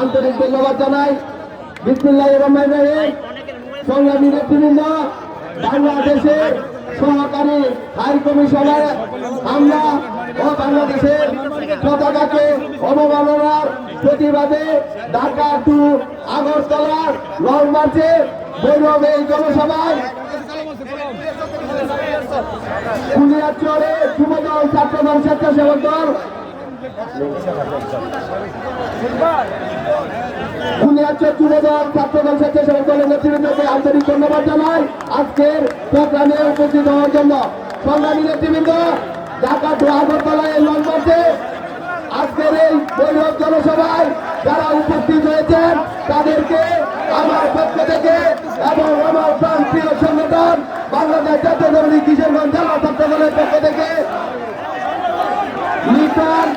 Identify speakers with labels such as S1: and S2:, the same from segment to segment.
S1: আন্তরিক ধন্যবাদ জানাই বিসমুল্লাহ রহমান রহিম। সংগ্রামী নেতৃবৃন্দ, বাংলাদেশের সহকারী হাই কমিশনার হামলা ও বাংলাদেশের পতাকাকে অবমাননার প্রতিবাদে ঢাকা টু আগরতলার লং মার্চে বৈরব এই জনসভায় কুলিয়াচরে যুবদল, ছাত্রদল, স্বেচ্ছাসেবক দল কুলিয়াচর যুবদল ছাত্রদল স্বেচ্ছাসেবক দলের নেতৃবৃন্দকে আন্তরিক ধন্যবাদ জানাই আজকের প্রোগ্রামে উপস্থিত হওয়ার জন্য। সংগ্রামী নেতৃবৃন্দ, ঢাকা আগরতলায় লং মার্চে আজকের এই বৈঠক জনসভায় যারা উপস্থিত হয়েছেন, তাদেরকে আমার পক্ষ থেকে এবং আমার প্রাণ প্রিয় সংগঠন, বাংলাদেশ জাতীয় দল কিশোরগঞ্জ জেলা ছাত্র দলের পক্ষ থেকে লিটন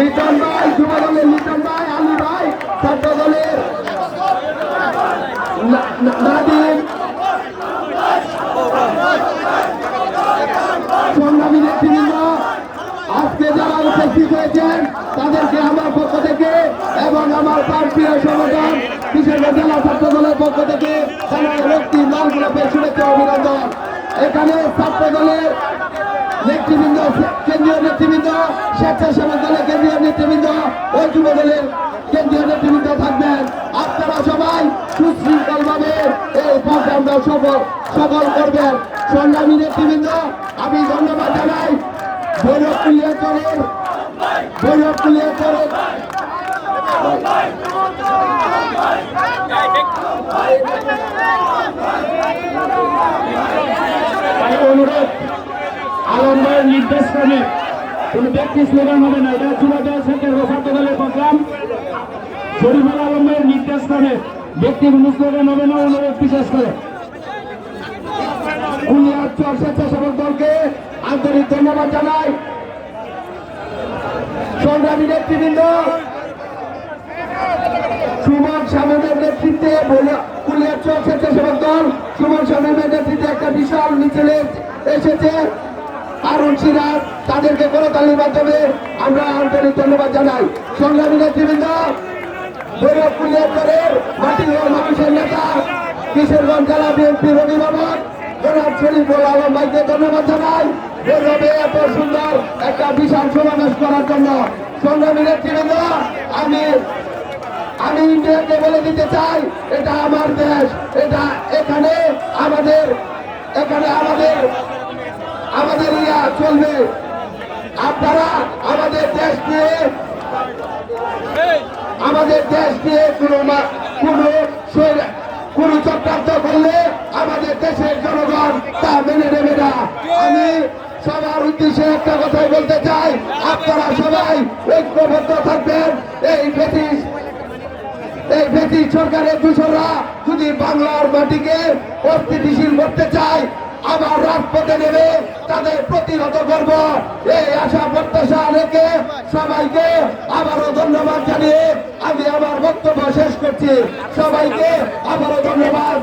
S1: লিটন ভাই, যুব দলের লিটন ভাই, আলী ভাই, ছাত্র দলের নাদিম। সংগ্রামী নেতৃবৃন্দ, আজকে যারা উপস্থিত হয়েছেন, তাদেরকে আমার পক্ষ থেকে এবং আমার প্রান্তীয় সংগঠন কিশোরগঞ্জ জেলা পক্ষ থেকে জানাই রক্তি লাল গোলাপের এখানে ছাত্র দলের নেতৃবৃন্দ, কেন্দ্রীয় নেতৃবৃন্দ, স্বেচ্ছাসেবক দলের কেন্দ্রীয় নেতৃবৃন্দ ওই যুব দলের কেন্দ্রীয় নেতৃবৃন্দ থাকবেন। আপনারা সবাই সুশৃঙ্খলভাবে এই প্রোগ্রামটা সফল সফল করবেন। সংগ্রামী নেতৃবৃন্দ, আমি ধন্যবাদ জানাই। ভৈরব কুলিয়াচরের ভৈরব কুলিয়াচরের
S2: আমি অনুরোধ আলম ক্রমে কোন ব্যক্তি স্লোগান হবে না। এটা যুবদল ও ছাত্র দলের প্রোগ্রাম শরীফুল আলম ভাইয়ের নির্দেশ ক্রমে ব্যক্তি কোন স্লোগান হবে না অনুরোধ বিশেষ করে।
S1: স্বেচ্ছাসেবক দলকে আন্তরিক ধন্যবাদ জানাই। সংগ্রামী নেতৃবৃন্দ, সুমন সামনের নেতৃত্বে বলে- কুলিয়াচর স্বেচ্ছাসেবক দল, সুমন সামনের নেতৃত্বে একটা বিশাল মিছিলে এসেছে। আরুণ সিরাজ তাদেরকে করতালির মাধ্যমে আমরা আন্তরিক ধন্যবাদ জানাই। সংগ্রামী নেতৃবৃন্দ ধন্যবাদ জানাই। এত সুন্দর একটা বিশাল করার জন্য। আমি আমি বলে দিতে চাই, এটা আমার দেশ, এটা এখানে আমাদের এখানে আমাদের আমাদের ইয়া চলবে। আপনারা আমাদের দেশ নিয়ে আমাদের দেশ নিয়ে কোনো কোনো কোনো চক্রান্ত করলে আমাদের দেশের জনগণ তা মেনে নেবে না। আমি সবার উদ্দেশ্যে একটা কথাই বলতে চাই, আপনারা সবাই ঐক্যবদ্ধ থাকবেন। এই ব্রিটিশ এই ব্রিটিশ সরকারের দূষণরা যদি বাংলার মাটিকে অস্থিতিশীল করতে চায় আবার রাজপথে নেবে তাদের প্রতিহত করব। এই আশা প্রত্যাশা রেখে সবাইকে আবারও ধন্যবাদ জানিয়ে আমি আমার বক্তব্য শেষ করছি। সবাইকে আবারও ধন্যবাদ।